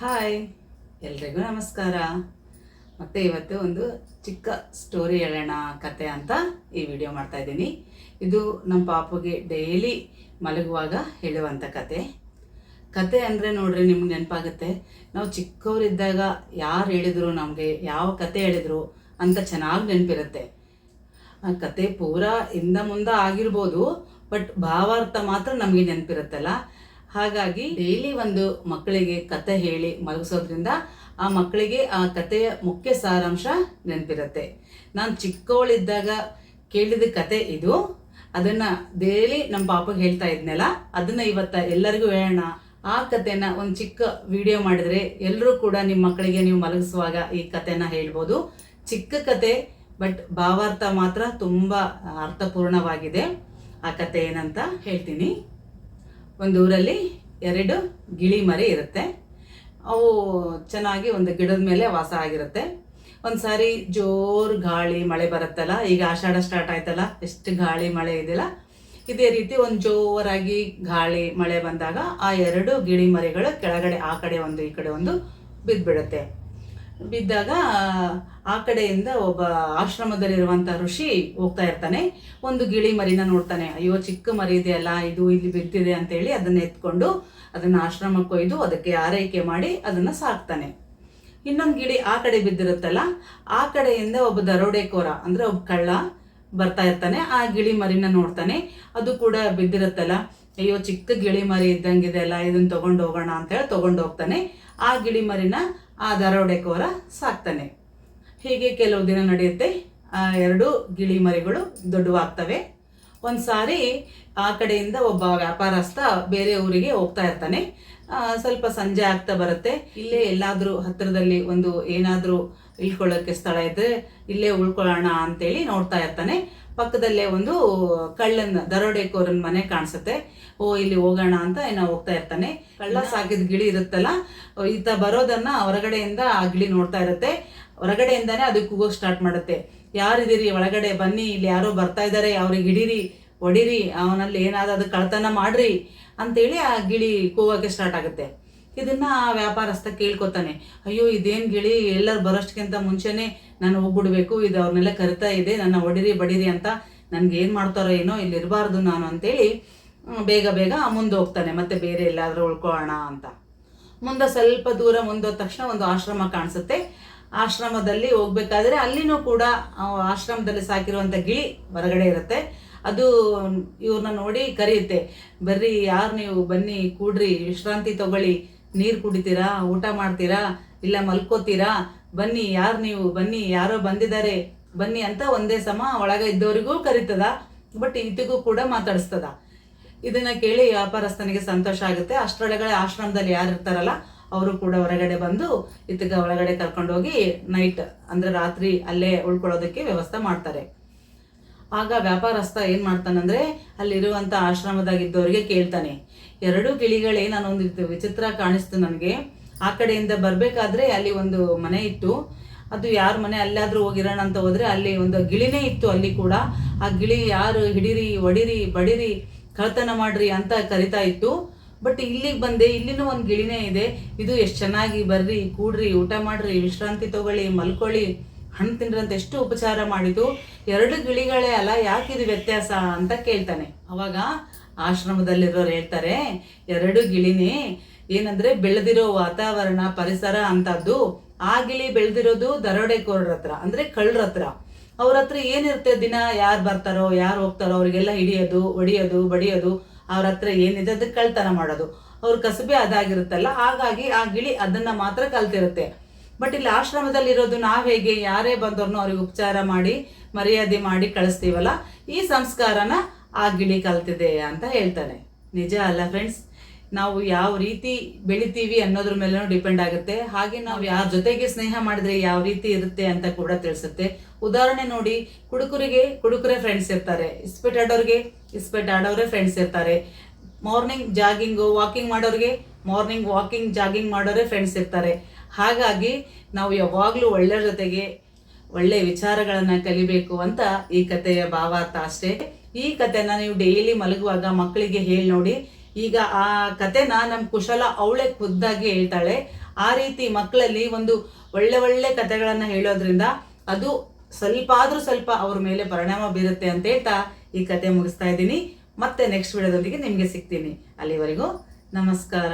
Hi, ಎಲ್ರಿಗೂ ನಮಸ್ಕಾರ. ಮತ್ತೆ ಇವತ್ತು ಒಂದು ಚಿಕ್ಕ ಸ್ಟೋರಿ ಹೇಳೋಣ, ಕತೆ ಅಂತ ಈ ವಿಡಿಯೋ ಮಾಡ್ತಾ ಇದ್ದೀನಿ. ಇದು ನಮ್ಮ ಪಾಪುಗೆ ಡೈಲಿ ಮಲಗುವಾಗ ಹೇಳುವಂಥ ಕತೆ. ಕತೆ ಅಂದರೆ ನೋಡ್ರಿ ನಿಮ್ಗೆ ನೆನಪಾಗುತ್ತೆ, ನಾವು ಚಿಕ್ಕವರಿದ್ದಾಗ ಯಾರು ಹೇಳಿದ್ರು ನಮಗೆ, ಯಾವ ಕತೆ ಹೇಳಿದ್ರು ಅಂತ ಚೆನ್ನಾಗಿ ನೆನಪಿರುತ್ತೆ. ಆ ಕತೆ ಪೂರಾ ಇಂದ ಮುಂದೆ ಆಗಿರ್ಬೋದು, ಬಟ್ ಭಾವಾರ್ಥ ಮಾತ್ರ ನಮಗೆ ನೆನಪಿರುತ್ತಲ್ಲ. ಹಾಗಾಗಿ ಡೈಲಿ ಒಂದು ಮಕ್ಕಳಿಗೆ ಕತೆ ಹೇಳಿ ಮಲಗಿಸೋದ್ರಿಂದ ಆ ಮಕ್ಕಳಿಗೆ ಆ ಕಥೆಯ ಮುಖ್ಯ ಸಾರಾಂಶ ನೆನಪಿರುತ್ತೆ. ನಾನು ಚಿಕ್ಕವಳಿದ್ದಾಗ ಕೇಳಿದ ಕತೆ ಇದು. ಅದನ್ನ ಡೈಲಿ ನಮ್ಮ ಪಾಪಗೆ ಹೇಳ್ತಾ ಇದ್ನಲ್ಲ, ಅದನ್ನ ಇವತ್ತ ಎಲ್ಲರಿಗೂ ಹೇಳೋಣ. ಆ ಕತೆನ ಒಂದು ಚಿಕ್ಕ ವಿಡಿಯೋ ಮಾಡಿದ್ರೆ ಎಲ್ಲರೂ ಕೂಡ ನಿಮ್ಮ ಮಕ್ಕಳಿಗೆ ನೀವು ಮಲಗಿಸುವಾಗ ಈ ಕತೆನ ಹೇಳ್ಬೋದು. ಚಿಕ್ಕ ಕತೆ, ಬಟ್ ಭಾವಾರ್ಥ ಮಾತ್ರ ತುಂಬಾ ಅರ್ಥಪೂರ್ಣವಾಗಿದೆ. ಆ ಕತೆ ಏನಂತ ಹೇಳ್ತೀನಿ. ಒಂದು ಊರಲ್ಲಿ ಎರಡು ಗಿಳಿ ಮರಿ ಇರುತ್ತೆ. ಅವು ಚೆನ್ನಾಗಿ ಒಂದು ಗಿಡದ ಮೇಲೆ ವಾಸ ಆಗಿರುತ್ತೆ. ಒಂದು ಸಾರಿ ಜೋರು ಗಾಳಿ ಮಳೆ ಬರುತ್ತಲ್ಲ, ಈಗ ಆಷಾಢ ಸ್ಟಾರ್ಟ್ ಆಯ್ತಲ್ಲ, ಎಷ್ಟು ಗಾಳಿ ಮಳೆ ಇದೆಯಲ್ಲ, ಇದೇ ರೀತಿ ಒಂದು ಜೋರಾಗಿ ಗಾಳಿ ಮಳೆ ಬಂದಾಗ ಆ ಎರಡು ಗಿಳಿ ಮರಿಗಳು ಕೆಳಗಡೆ ಆ ಕಡೆ ಒಂದು, ಈ ಕಡೆ ಒಂದು ಬಿದ್ದ್ಬಿಡುತ್ತೆ. ಬಿದ್ದಾಗ ಆ ಕಡೆಯಿಂದ ಒಬ್ಬ ಆಶ್ರಮದಲ್ಲಿರುವಂಥ ಋಷಿ ಹೋಗ್ತಾ ಇರ್ತಾನೆ. ಒಂದು ಗಿಳಿ ಮರಿನ ನೋಡ್ತಾನೆ. ಅಯ್ಯೋ, ಚಿಕ್ಕ ಮರಿ ಇದೆಯಲ್ಲ, ಇದು ಇಲ್ಲಿ ಬಿದ್ದಿದೆ ಅಂತೇಳಿ ಅದನ್ನ ಎತ್ಕೊಂಡು ಅದನ್ನ ಆಶ್ರಮಕ್ಕೆ ಒಯ್ದು ಅದಕ್ಕೆ ಆರೈಕೆ ಮಾಡಿ ಅದನ್ನ ಸಾಕ್ತಾನೆ. ಇನ್ನೊಂದು ಗಿಳಿ ಆ ಕಡೆ ಬಿದ್ದಿರುತ್ತಲ್ಲ, ಆ ಕಡೆಯಿಂದ ಒಬ್ಬ ದರೋಡೆಕೋರ, ಅಂದ್ರೆ ಒಬ್ಬ ಕಳ್ಳ ಬರ್ತಾ ಇರ್ತಾನೆ. ಆ ಗಿಳಿ ಮರಿನ ನೋಡ್ತಾನೆ. ಅದು ಕೂಡ ಬಿದ್ದಿರುತ್ತಲ್ಲ. ಅಯ್ಯೋ, ಚಿಕ್ಕ ಗಿಳಿ ಮರಿ ಇದ್ದಂಗಿದೆ ಅಲ್ಲ ಇದನ್ನ ತಗೊಂಡು ಹೋಗೋಣ ಅಂತ ಹೇಳಿ ತಗೊಂಡು ಹೋಗ್ತಾನೆ. ಆ ಗಿಳಿ ಮರಿನ ಆ ದರೋಡೆಕೋರ ಸಾಕ್ತಾನೆ. ಹೀಗೆ ಕೆಲವು ದಿನ ನಡೆಯುತ್ತೆ. ಆ, ಎರಡು ಗಿಳಿ ಮರಿಗಳು ದೊಡ್ಡವಾಗ್ತವೆ. ಒಂದು ಸಾರಿ ಆ ಕಡೆಯಿಂದ ಒಬ್ಬ ವ್ಯಾಪಾರಸ್ಥ ಬೇರೆ ಊರಿಗೆ ಹೋಗ್ತಾ ಇರ್ತಾನೆ. ಸ್ವಲ್ಪ ಸಂಜೆ ಆಗ್ತಾ ಬರುತ್ತೆ. ಇಲ್ಲೇ ಎಲ್ಲಾದ್ರೂ ಹತ್ತಿರದಲ್ಲಿ ಒಂದು ಏನಾದ್ರೂ ಇಳ್ಕೊಳ್ಳೋಕೆ ಸ್ಥಳ ಇದ್ರೆ ಇಲ್ಲೇ ಉಳ್ಕೊಳ್ಳೋಣ ಅಂತೇಳಿ ನೋಡ್ತಾ ಇರ್ತಾನೆ. ಪಕ್ಕದಲ್ಲೇ ಒಂದು ಕಳ್ಳನ ದರೋಡೆಕೋರನ್ ಮನೆ ಕಾಣಿಸುತ್ತೆ. ಓ ಇಲ್ಲಿ ಹೋಗೋಣ ಅಂತ ಏನೋ ಹೋಗ್ತಾ ಇರ್ತಾನೆ. ಕಳ್ಳ ಸಾಕಿದ ಗಿಳಿ ಇರುತ್ತಲ್ಲ ಈತ ಬರೋದನ್ನ ಹೊರಗಡೆಯಿಂದ ಆ ಗಿಳಿ ನೋಡ್ತಾ ಇರುತ್ತೆ. ಹೊರಗಡೆಯಿಂದಾನೇ ಅದು ಕೂಗೋ ಸ್ಟಾರ್ಟ್ ಮಾಡುತ್ತೆ. ಯಾರಿದ್ದೀರಿ ಒಳಗಡೆ ಬನ್ನಿ ಇಲ್ಲಿ ಯಾರೋ ಬರ್ತಾ ಇದ್ದಾರೆ ಅವ್ರಿಗೆ ಹಿಡೀರಿ ಹೊಡಿರಿ ಅವನಲ್ಲಿ ಏನಾದ್ರು ಕಳ್ತನ ಮಾಡ್ರಿ ಅಂತೇಳಿ ಆ ಗಿಳಿ ಕೂಗೋಕೆ ಸ್ಟಾರ್ಟ್ ಆಗುತ್ತೆ. ಇದನ್ನ ಆ ವ್ಯಾಪಾರಸ್ಥ ಕೇಳ್ಕೊತಾನೆ. ಅಯ್ಯೋ, ಇದೇನು ಗಿಳಿ, ಎಲ್ಲರೂ ಬರೋಷ್ಟಕ್ಕಿಂತ ಮುಂಚೆನೆ ನಾನು ಹೋಗ್ಬಿಡ್ಬೇಕು, ಇದು ಅವ್ರನ್ನೆಲ್ಲ ಕರಿತಾ ಇದೆ, ನನ್ನ ಒಡಿರಿ ಬಡಿರಿ ಅಂತ ನನ್ಗೆ ಏನು ಮಾಡ್ತಾರೋ ಏನೋ ಇಲ್ಲಿ ಇರಬಾರ್ದು ನಾನು ಅಂತೇಳಿ ಬೇಗ ಬೇಗ ಮುಂದೆ ಹೋಗ್ತಾನೆ ಮತ್ತೆ ಬೇರೆ ಎಲ್ಲಾದರೂ ಉಳ್ಕೊಳ್ಳೋಣ ಅಂತ. ಮುಂದೆ ಸ್ವಲ್ಪ ದೂರ ಮುಂದೋದ ತಕ್ಷಣ ಒಂದು ಆಶ್ರಮ ಕಾಣಿಸುತ್ತೆ. ಆಶ್ರಮದಲ್ಲಿ ಹೋಗ್ಬೇಕಾದ್ರೆ ಅಲ್ಲಿನೂ ಕೂಡ ಆಶ್ರಮದಲ್ಲಿ ಸಾಕಿರುವಂಥ ಗಿಳಿ ಹೊರಗಡೆ ಇರುತ್ತೆ. ಅದು ಇವ್ರನ್ನ ನೋಡಿ ಕರೆಯುತ್ತೆ. ಬರ್ರಿ, ಯಾರು ನೀವು ಬನ್ನಿ, ಕೂಡ್ರಿ, ವಿಶ್ರಾಂತಿ ತಗೊಳ್ಳಿ ನೀರು ಕುಡಿತೀರಾ, ಊಟ ಮಾಡ್ತೀರಾ, ಇಲ್ಲ ಮಲ್ಕೋತೀರಾ, ಬನ್ನಿ ಯಾರು ನೀವು, ಬನ್ನಿ ಯಾರೋ ಬಂದಿದ್ದಾರೆ, ಬನ್ನಿ ಅಂತ ಒಂದೇ ಸಮ ಒಳಗೆ ಇದ್ದವರಿಗೂ ಕರೀತದ, ಬಟ್ ಇತಿಗೂ ಕೂಡ ಮಾತಾಡಿಸ್ತದ. ಇದನ್ನ ಕೇಳಿ ವ್ಯಾಪಾರಸ್ಥನಿಗೆ ಸಂತೋಷ ಆಗುತ್ತೆ. ಅಷ್ಟರೊಳಗಡೆ ಆಶ್ರಮದಲ್ಲಿ ಯಾರು ಇರ್ತಾರಲ್ಲ, ಅವರು ಕೂಡ ಹೊರಗಡೆ ಬಂದು ಇತ್ತಗ ಒಳಗಡೆ ಕರ್ಕೊಂಡೋಗಿ ನೈಟ್ ಅಂದ್ರೆ ರಾತ್ರಿ ಅಲ್ಲೇ ಉಳ್ಕೊಳ್ಳೋದಕ್ಕೆ ವ್ಯವಸ್ಥೆ ಮಾಡ್ತಾರೆ. ಆಗ ವ್ಯಾಪಾರಸ್ಥ ಏನು ಮಾಡ್ತಾನಂದ್ರೆ ಅಲ್ಲಿರುವಂತ ಆಶ್ರಮದಾಗಿದ್ದವರಿಗೆ ಕೇಳ್ತಾನೆ. ಎರಡು ಗಿಳಿಗಳೇ ನಾನು ಒಂದು ವಿಚಿತ್ರ ಕಾಣಿಸ್ತು ನನಗೆ. ಆ ಕಡೆಯಿಂದ ಬರಬೇಕಾದ್ರೆ ಅಲ್ಲಿ ಒಂದು ಮನೆ ಇತ್ತು. ಅದು ಯಾರ ಮನೆ? ಅಲ್ಲಾದ್ರೂ ಹೋಗಿರೋಣ ಅಂತ ಹೋದರೆ ಅಲ್ಲಿ ಒಂದು ಗಿಳಿನೇ ಇತ್ತು ಅಲ್ಲಿ ಕೂಡ. ಆ ಗಿಳಿ ಯಾರು ಹಿಡಿರಿ, ಒಡಿರಿ, ಬಡಿರಿ ಕಳ್ತನ ಮಾಡ್ರಿ ಅಂತ ಕರಿತಾ ಇತ್ತು. ಬಟ್ ಇಲ್ಲಿಗೆ ಬಂದೆ, ಇಲ್ಲಿನೂ ಒಂದು ಗಿಳಿನೇ ಇದೆ. ಇದು ಎಷ್ಟು ಚೆನ್ನಾಗಿ ಬರ್ರಿ, ಕೂಡ್ರಿ, ಊಟ ಮಾಡ್ರಿ, ವಿಶ್ರಾಂತಿ ತಗೊಳ್ಳಿ, ಮಲ್ಕೊಳ್ಳಿ. ಹಣ್ಣು ತಿಂದ್ರಂತ ಎಷ್ಟು ಉಪಚಾರ ಮಾಡಿದ್ದು? ಎರಡು ಗಿಳಿಗಳೇ ಅಲ್ಲ ಯಾಕಿದು ವ್ಯತ್ಯಾಸ ಅಂತ ಕೇಳ್ತಾನೆ. ಅವಾಗ ಆಶ್ರಮದಲ್ಲಿರೋರು ಹೇಳ್ತಾರೆ, ಎರಡು ಗಿಳಿನೇ ಏನಂದ್ರೆ ಬೆಳೆದಿರೋ ವಾತಾವರಣ, ಪರಿಸರ ಅಂತದ್ದು. ಆ ಗಿಳಿ ಬೆಳೆದಿರೋದು ದರೋಡೆಕೋರರ ಹತ್ರ, ಅಂದ್ರೆ ಕಳ್ಳರ ಹತ್ರ. ಅವ್ರ ಹತ್ರ ಏನಿರುತ್ತೆ ದಿನ? ಯಾರು ಬರ್ತಾರೋ, ಯಾರು ಹೋಗ್ತಾರೋ, ಅವ್ರಿಗೆಲ್ಲ ಹಿಡಿಯೋದು, ಒಡಿಯೋದು, ಬಡಿಯೋದು. ಅವ್ರ ಹತ್ರ ಏನಿದೆ ಅದಕ್ಕೆ ಕಳ್ತನ ಮಾಡೋದು. ಅವ್ರ ಕಸಬೆ ಅದಾಗಿರುತ್ತಲ್ಲ, ಹಾಗಾಗಿ ಆ ಗಿಳಿ ಅದನ್ನ ಮಾತ್ರ ಕಲ್ತಿರುತ್ತೆ. ಬಟ್ ಇಲ್ಲಿ ಆಶ್ರಮದಲ್ಲಿ ಇರೋದು ನಾವ್ ಹೇಗೆ, ಯಾರೇ ಬಂದವ್ರನ್ನೂ ಅವ್ರಿಗೆ ಉಪಚಾರ ಮಾಡಿ, ಮರ್ಯಾದೆ ಮಾಡಿ ಕಳಿಸ್ತೀವಲ್ಲ, ಈ ಸಂಸ್ಕಾರನ ಆ ಗಿಳಿ ಕಲ್ತಿದೆ ಅಂತ ಹೇಳ್ತಾನೆ. ನಿಜ ಅಲ್ಲ ಫ್ರೆಂಡ್ಸ್ ನಾವು ಯಾವ ರೀತಿ ಬೆಳಿತೀವಿ ಅನ್ನೋದ್ರ ಮೇಲೂ ಡಿಪೆಂಡ್ ಆಗುತ್ತೆ. ಹಾಗೆ ನಾವು ಯಾರ ಜೊತೆಗೆ ಸ್ನೇಹ ಮಾಡಿದ್ರೆ ಯಾವ ರೀತಿ ಇರುತ್ತೆ ಅಂತ ಕೂಡ ತಿಳಿಸುತ್ತೆ. ಉದಾಹರಣೆ ನೋಡಿ, ಕುಡುಕರಿಗೆ ಕುಡುಕರೇ ಫ್ರೆಂಡ್ಸ್ ಇರ್ತಾರೆ. ಇಸ್ಪೆಟ್ ಆಡೋರಿಗೆ ಇಸ್ಪೆಟ್ ಆಡೋರೇ ಫ್ರೆಂಡ್ಸ್ ಇರ್ತಾರೆ. ಮಾರ್ನಿಂಗ್ ಜಾಗಿಂಗು ವಾಕಿಂಗ್ ಮಾಡೋರಿಗೆ ಮಾರ್ನಿಂಗ್ ವಾಕಿಂಗ್ ಜಾಗಿಂಗ್ ಮಾಡೋರೇ ಫ್ರೆಂಡ್ಸ್ ಇರ್ತಾರೆ. ಹಾಗಾಗಿ ನಾವು ಯಾವಾಗಲೂ ಒಳ್ಳೆಯ ಜೊತೆಗೆ ಒಳ್ಳೆ ವಿಚಾರಗಳನ್ನು ಕಲಿಬೇಕು ಅಂತ ಈ ಕಥೆಯ ಭಾವಾರ್ಥ ಅಷ್ಟೇ. ಈ ಕಥೆನ ನೀವು ಡೈಲಿ ಮಲಗುವಾಗ ಮಕ್ಕಳಿಗೆ ಹೇಳಿ ನೋಡಿ. ಈಗ ಆ ಕಥೆನ ನಮ್ಮ ಕುಶಲ ಅವಳೆ ಖುದ್ದಾಗಿ ಹೇಳ್ತಾಳೆ. ಆ ರೀತಿ ಮಕ್ಕಳಲ್ಲಿ ಒಂದು ಒಳ್ಳೆ ಒಳ್ಳೆ ಕಥೆಗಳನ್ನು ಹೇಳೋದ್ರಿಂದ ಅದು ಸ್ವಲ್ಪ ಆದ್ರೂ ಸ್ವಲ್ಪ ಅವ್ರ ಮೇಲೆ ಪರಿಣಾಮ ಬೀರುತ್ತೆ ಅಂತ ಹೇಳ್ತಾ ಈ ಕತೆ ಮುಗಿಸ್ತಾ ಇದ್ದೀನಿ. ಮತ್ತೆ ನೆಕ್ಸ್ಟ್ ವಿಡಿಯೋದೊಂದಿಗೆ ನಿಮಗೆ ಸಿಗ್ತೀನಿ. ಅಲ್ಲಿವರೆಗೂ ನಮಸ್ಕಾರ.